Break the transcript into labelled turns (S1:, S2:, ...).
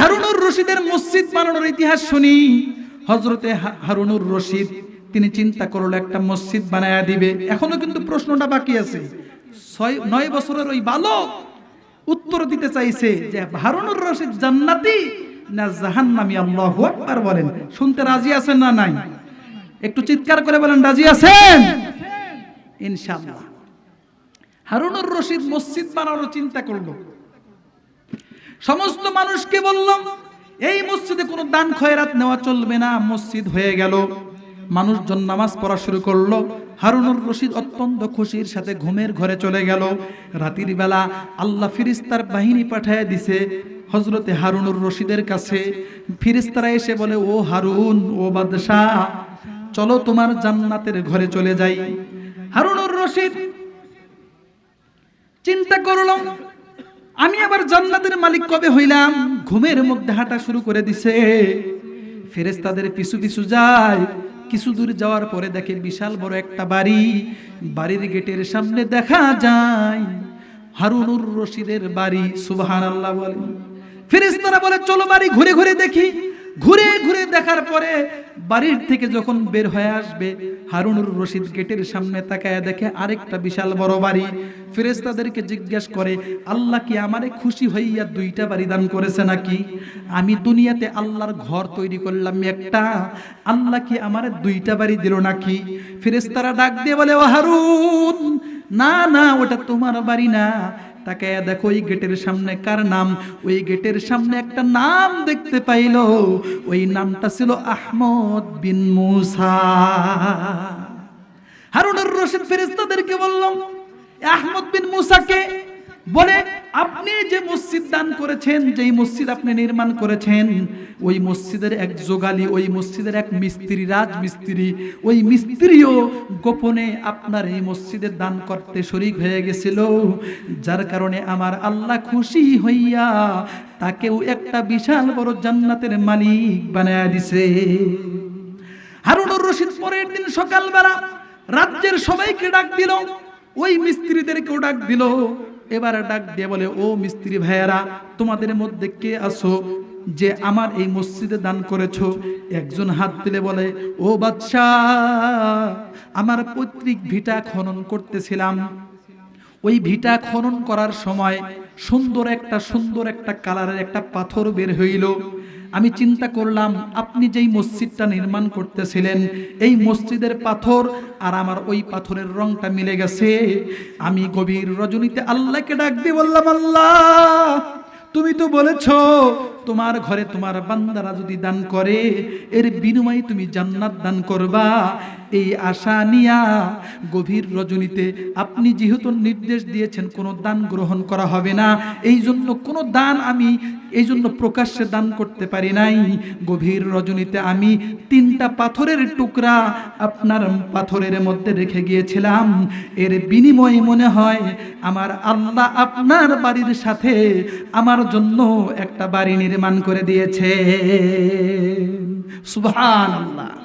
S1: হারুনুর রশিদের মসজিদ বানানোর ইতিহাস শুনি। হজরতে হারুনুর রশিদ, তিনি চিন্তা করল একটা মসজিদ বানায়া দিবে। এখনও কিন্তু প্রশ্নটা বাকি আছে। ছয় নয় বছরের ওই বালক উত্তর দিতে চাইছে যে, হারুনুর রশিদ জান্নাতি না জাহান্নামী? আল্লাহু আকবার বলেন। শুনতে রাজি আছেন না নাই? একটু চিৎকার করে বলেন, রাজি আছেন? ইনশাআল্লাহ। হারুনুর রশিদ মসজিদ বানানোর চিন্তা করল। সমস্ত মানুষকে বললাম, এই মসজিদে কোনো দান খয়রাত নেওয়া চলবে না। মসজিদ হয়ে গেল। মানুষজন নামাজ পড়া শুরু করল। হারুনুর রশিদ অত্যন্ত খুশির সাথে ঘুমের ঘরে চলে গেল। রাতের বেলা আল্লাহ ফিরিস্তার বাহিনী পাঠায় দিছে হজরতে হারুনুর রশিদের কাছে। ফিরিস্তারা এসে বলে, ও হারুন, ও বাদশাহ, চলো তোমার জান্নাতের ঘরে চলে যাই। হারুনুর রশিদ চিন্তা করলাম আমি আবার জান্নাতের মালিক কবে হইলাম? ঘুমের মধ্যে হাঁটা শুরু করে দিছে। ফেরেস্তাদের পিছু পিছু যায়। কিছু দূর যাওয়ার পরে দেখে বিশাল বড় একটা বাড়ি। বাড়ির গেটের সামনে দেখা যায় হারুনুর রশিদের বাড়ি সুবাহ আল্লাহ বলে। ফেরেস্তারা বলে, চলো বাড়ি ঘুরে ঘুরে দেখি। ঘুরে ঘুরে দেখার পরে বাড়ির থেকে যখন বের হয়ে আসবে, হারুনুর রশিদ গেটের সামনে তাকায় দেখে আরেকটা বিশাল বড় বাড়ি। ফেরেস্তাদেরকে জিজ্ঞেস করে, আল্লাহ কি আমারে খুশি হইয়া দুইটা বাড়ি দান করেছে নাকি? আমি দুনিয়াতে আল্লাহর ঘর তৈরি করলাম একটা। আল্লাহ কি আমারে দুইটা বাড়ি দিল নাকি? ফেরেস্তারা ডাক দিয়ে বলে, ও হারুন না না, ওটা তোমার বাড়ি না। তাকে দেখো ওই গেটের সামনে কার নাম? ওই গেটের সামনে একটা নাম দেখতে পাইল। ওই নামটা ছিল আহমদ বিন মুসা। হারুনুর রশিদ ফেরেস্তাদেরকে বললাম আহমদ বিন মুসাকে বলে, আপনি যে মসজিদ দান করেছেন, যেই মসজিদ আপনি নির্মাণ করেছেন, ওই মসজিদের এক যোগালি, ওই মসজিদের এক মিস্ত্রি, রাজমিস্ত্রি, ওই মিস্ত্রিও গোপনে আপনার এই মসজিদের দান করতে শরিক হয়ে গেছিল। যার কারণে আমার আল্লাহ খুশি হইয়া তাকেও একটা বিশাল বড় জান্নাতের মালিক বানায় দিছে। হারুনুর রশিদ পরের দিন সকালবেলা রাজ্যের সবাইকে ডাক দিল। ওই মিস্ত্রিদেরকেও ডাক দিল। এবার ডাক দিয়ে বলে, ও মিস্ত্রি ভাইয়েরা, তোমাদের মধ্যে কে আসো যে আমার এই মসজিদে দান করেছ? একজন হাত দিলে বলে, ও বাদশাহ, আমার পৈতৃক ভিটা খনন করতেছিলাম। ওই ভিটা খনন করার সময় সুন্দর একটা সুন্দর একটা কালারের একটা পাথর বের হইল। আমি চিন্তা করলাম, আপনি যেই মসজিদটা নির্মাণ করতেছিলেন, এই মসজিদের পাথর আর আমার ওই পাথরের রংটা মিলে গেছে। আমি গভীর রজনীতে আল্লাহকে ডাক দিয়ে বললাম, আল্লাহ, তুমি তো বলেছ, তোমার ঘরে তোমার বান্দারা যদি দান করে, এর বিনিময়ে তুমি জান্নাত দান করবা। এই আশা নিয়া গভীর রজনীতে আপনি যেহেতু নির্দেশ দিয়েছেন, কোনো দান গ্রহণ করা হবে না। এই জন্য কোনো দান আমি এই জন্য প্রকাশ্যে দান করতে পারি নাই। গভীর রজনীতে আমি তিনটা পাথরের টুকরা আপনার পাথরের মধ্যে রেখে গিয়েছিলাম। এর বিনিময়ে মনে হয় আমার আল্লাহ আপনার বাড়ির সাথে আমার জন্য একটা বাড়ি নির্মাণ করে দিয়েছে সুবহান আল্লাহ